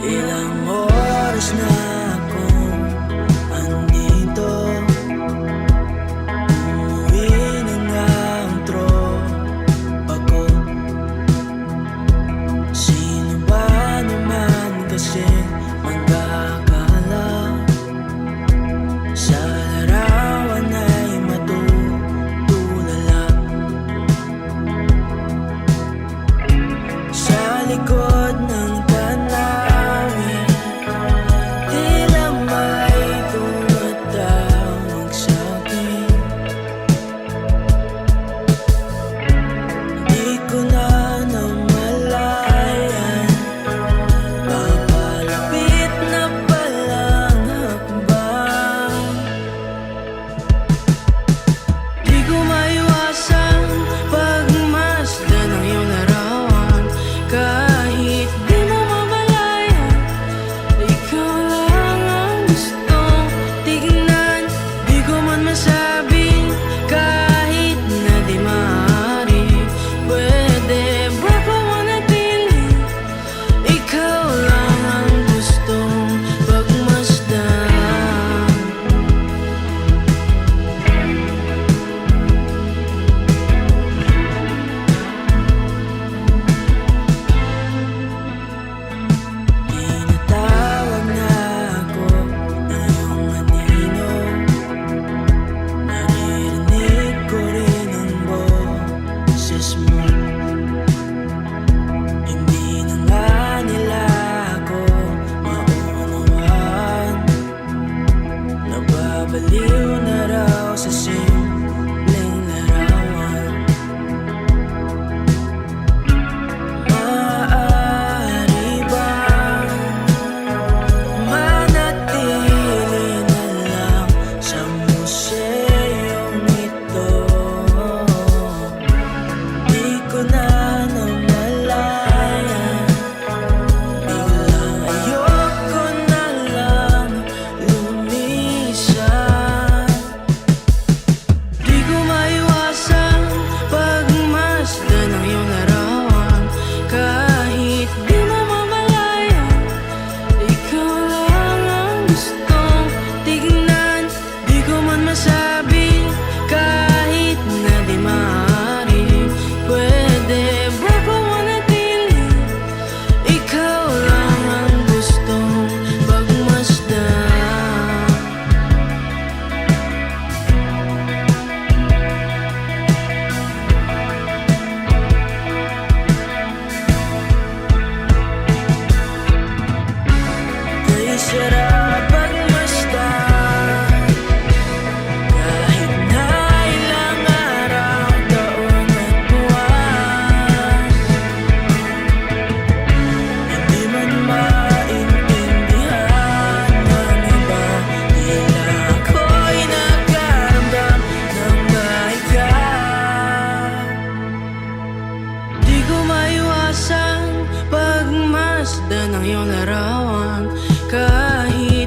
Ilang oras na treasure pagmasdan ng iyong larawan Kahit